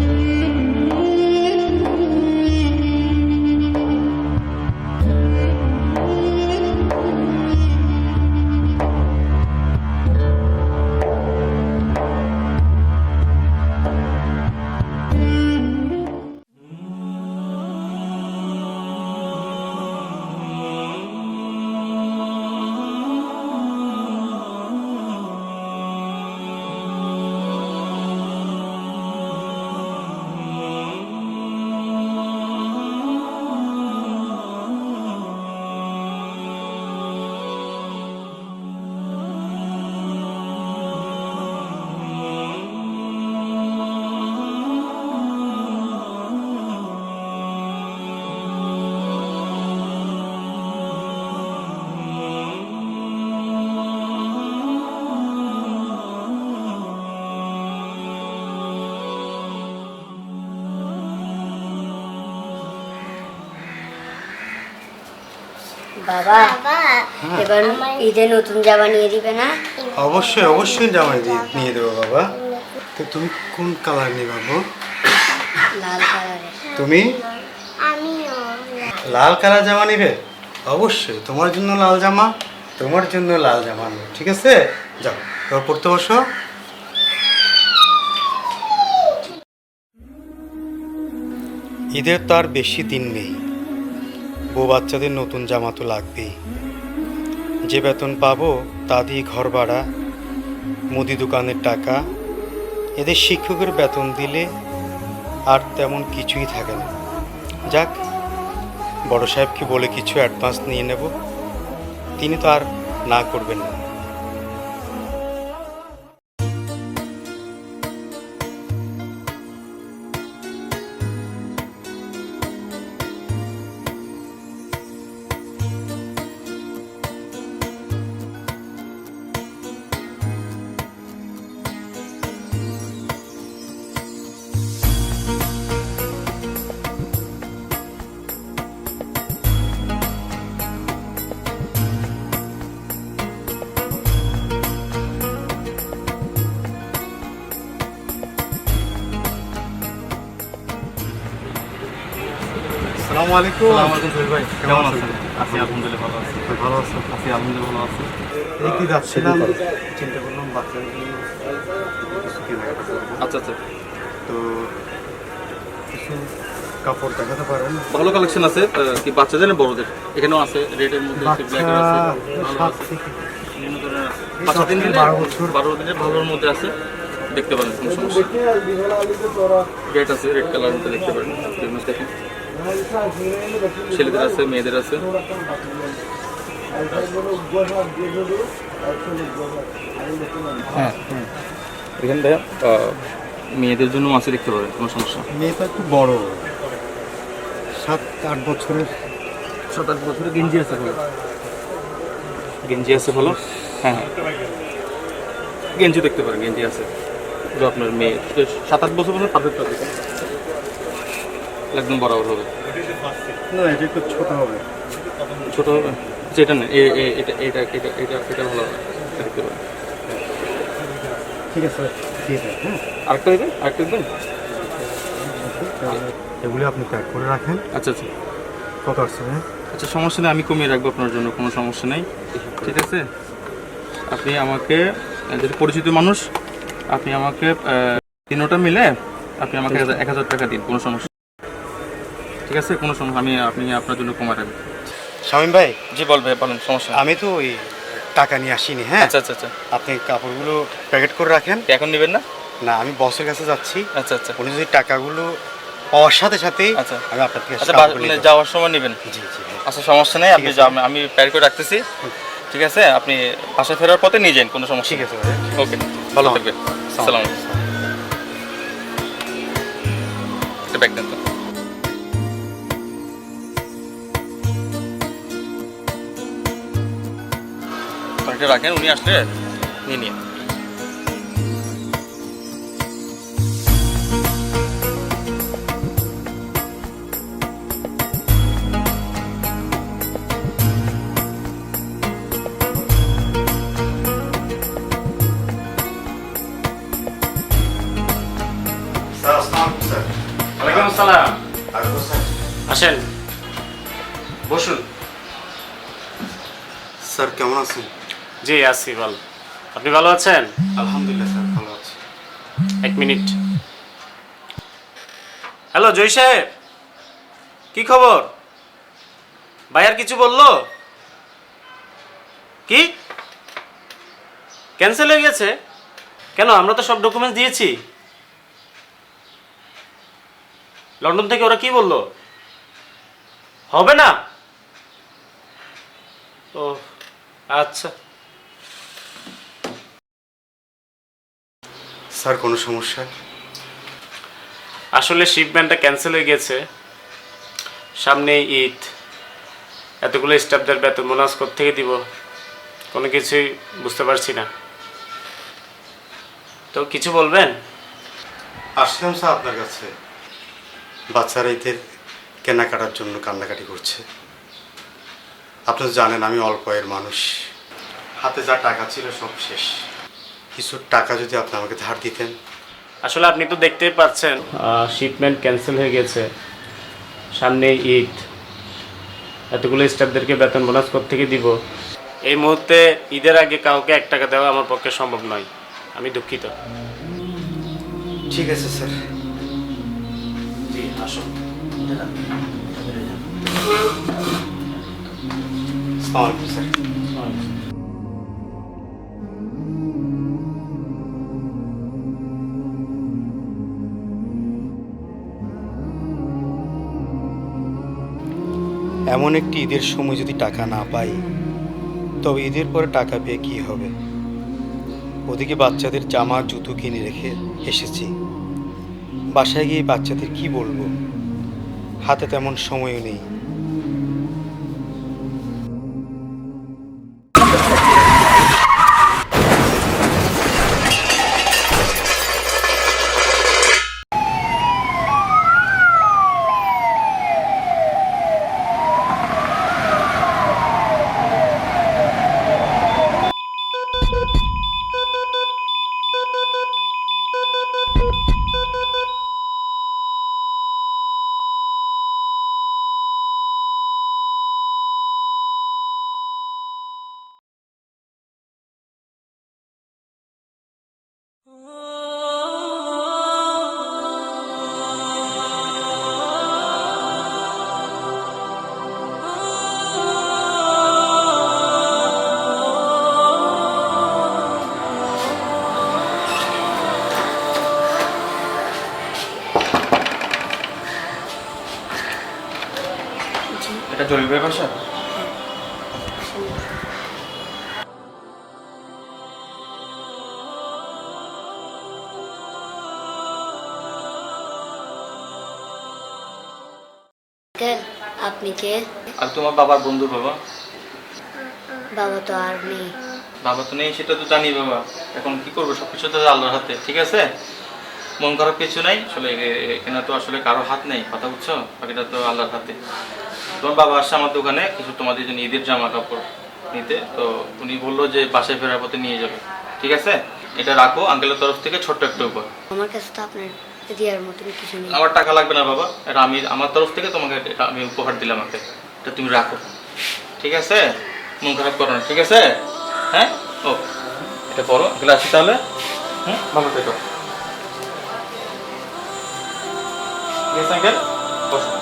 বাবা বাবা এবার ঈদে নতুন জামা নিয়ে দিবে না? অবশ্যই অবশ্যই দিয়ে নিয়ে দেবো বাবা। তো তুমি কোন কালার নিয়ে বাবু লাল কালারের। তুমি? আমিও। লাল কালার জামা নিবে? অবশ্যই তোমার জন্য লাল জামা তোমার জন্য লাল জামা নেবে ঠিক আছে? যাও এবার পড়তে বসো। ঈদের তো আর বেশি দিন নেই। বউ বাচ্চাদের নতুন জামা তো লাগবেই। যে বেতন পাবো তা দিয়ে ঘর ভাড়া, মুদি দোকানের টাকা, এদের শিক্ষকের বেতন দিলে আর তেমন কিছুই থাকে না। যাক, বড় সাহেবকে বলে কিছু অ্যাডভান্স নিয়ে নেব। তিনি তো আর না করবেন না। আসসালামু আলাইকুম। ভাই কেমন আছেন? আছি আলহামদুলিল্লাহ ভালো আছি ভালো আছেন। আছি আলহামদুলিল্লাহ ভালো আছি এই কি যাচ্ছিলাম? চিন্তা করলাম বাচ্চাদের কিছু কেনাকাটা করব। আচ্ছা আচ্ছা। তো কিছু কাপড় দেখাতে পারেন ভালো কালেকশন আছে কি বাচ্চাদের না বড়দের? এখানেও আছে রেডের মধ্যে আছে ব্ল্যাকের আছে ভালো আছে। বিভিন্ন ধরনের আছে। তিন থেকে বারো বছর। বারো দিনের ভালোর মধ্যে আছে। দেখতে পারেন কোনো সমস্যা রেড আছে রেড কালার মধ্যে দেখতে পারেন। দেখেন। ছেলেদের আছে মেয়েদের আছে? হ্যাঁ এখানে দেখ মেয়েদের জন্য আছে দেখতে পারেন কোনো সমস্যা? মেয়েটা একটু বড়। সাত আট বছরের সাত আট বছরের গেঞ্জি আছে ভালো। গেঞ্জি আছে ভালো? হ্যাঁ হ্যাঁ। গেঞ্জি দেখতে পারেন গেঞ্জি আছে। আপনার মেয়ে সাত আট বছর পর্যন্ত পারফেক্ট হবে। একদম বরাবর হবে। না এটা একটু ছোট হবে। ছোট হবে? যেটা না এ- এ- এটা এটা এটা এটা এটা ভালো হবে। দেখতে পারেন ঠিক আছে হ্যাঁ। আরেকটা দেবেন? আরেকটা দেবেন? এগুলি আপনি প্যাক করে রাখেন। আচ্ছা আচ্ছা। কত আসছে? আচ্ছা সমস্যা নেই আমি কমিয়ে রাখব আপনার জন্য কোনো সমস্যা নেই। ঠিক আছে? আপনি আমাকে যদি পরিচিত মানুষ আপনি আমাকে তিনোটা মিলে আপনি আমাকে এক হাজার- টাকা দিন কোনো সমস্যা। ঠিক আছে? কোনো সমস্যা আমি আপনি আপনার জন্য কমায় রাখবেন। শামীম ভাই? জি বলবে বলুন সমস্যা আমি তো ওই টাকা নিয়ে আসিনি হ্যাঁ? আচ্ছা আচ্ছা আচ্ছা। আপনি কাপড়গুলো প্যাকেট করে রাখেন। এখন নেবেন না? না আমি বসের কাছে যাচ্ছি। আচ্ছা আচ্ছা। উনি যদি টাকাগুলো পাওয়ার সাথে সাথেই আচ্ছা। আমি আপনার থেকে আচ্ছা মানে যাওয়ার সময় নেবেন। জি জি আচ্ছা সমস্যা নেই আপনি যাও, আমি- আমি প্যাক করে রাখতেছি। ঠিক আছে? আপনি বাসায় ফেরার পথে নিয়ে যান কোনো সমস্যা ঠিক আছে ওকে ভালো। থাকবেন। সালাম এটা ব্যাগ দেন তো রাখেন উনি আসলে নিয়ে নিন। আসেন। বসুন। স্যার কেমন আছেন? জি আছি ভালো আপনি ভালো আছেন? আলহামদুলিল্লাহ স্যার ভালো আছি। এক মিনিট। হ্যালো জয় সাহেব। কি খবর? ভাইয়ার কিছু বলল? কি? ক্যান্সেল হয়ে গেছে? কেন আমরা তো সব ডকুমেন্টস দিয়েছি। লন্ডন থেকে ওরা কি বলল? হবে না? ও আচ্ছা। স্যার কোনো সমস্যা? আসলে শিপমেন্টটা ক্যান্সেল হয়ে গেছে। সামনে ঈদ। এতগুলো স্টাফদের বেতন বোনাস থেকে দিব? কোনো কিছুই বুঝতে পারছি না। তো কিছু বলবেন? আসলাম স্যার আপনার কাছে। বাচ্চারা ঈদের কেনাকাটার জন্য কান্নাকাটি করছে। আপনি জানেন আমি অল্প আয়ের মানুষ। হাতে যা টাকা ছিল সব শেষ। কিছু টাকা যদি আপনি আমাকে ধার দিতেন? আসলে আপনি তো দেখতেই পাচ্ছেন শিপমেন্ট ক্যান্সেল হয়ে গেছে। সামনে ঈদ। এতগুলো স্টাফদেরকে বেতন বোনাস থেকে দিব? এই মুহূর্তে ঈদের আগে কাউকে এক টাকা দেওয়া আমার পক্ষে সম্ভব নয়। আমি দুঃখিত। ঠিক আছে স্যার। জি আসুন। স্যার। এমন একটি ঈদের সময় যদি টাকা না পাই, তবে ঈদের পরে টাকা পেয়ে কী হবে? ওদিকে বাচ্চাদের জামা, জুতো কিনে রেখে এসেছি। বাসায় গিয়ে বাচ্চাদের কি বলব? হাতে তেমন সময়ও নেই। এটা জরুরি বাসা? আপনি কে? আর তোমার বাবার বন্ধু বাবা? বাবা তো আর নেই। বাবা তো নেই সেটা তো জানি বাবা। এখন কি করব? সব কিছু তো আল্লাহর হাতে ঠিক আছে? মন খারাপ কিছু নাই আসলে এখানে তো আসলে কারও হাত নেই কথা বুঝছ? বাকিটা তো আল্লাহর হাতে। তোমার বাবা আসছে আমার দোকানে কিছু তোমাদের জন্য ঈদের জামা কাপড় নিতে। তো উনি বলল যে বাসায় ফেরার পথে নিয়ে যাবে। ঠিক আছে? এটা রাখো আঙ্কেলের তরফ থেকে ছোট্ট একটা উপর আমার কাছে তো আপনার দেওয়ার মতন কিছু নেই। আমার টাকা লাগবে না বাবা। এটা আমি আমার তরফ থেকে তোমাকে এটা আমি উপহার দিলাম আমাকে এটা তুমি রাখো। ঠিক আছে? মন খারাপ করো না ঠিক আছে? হ্যাঁ? ও এটা পড়ো এগুলো আসি তাহলে? হুম? ভালো থেকো। ঠিক আছে আঙ্কেল বসো।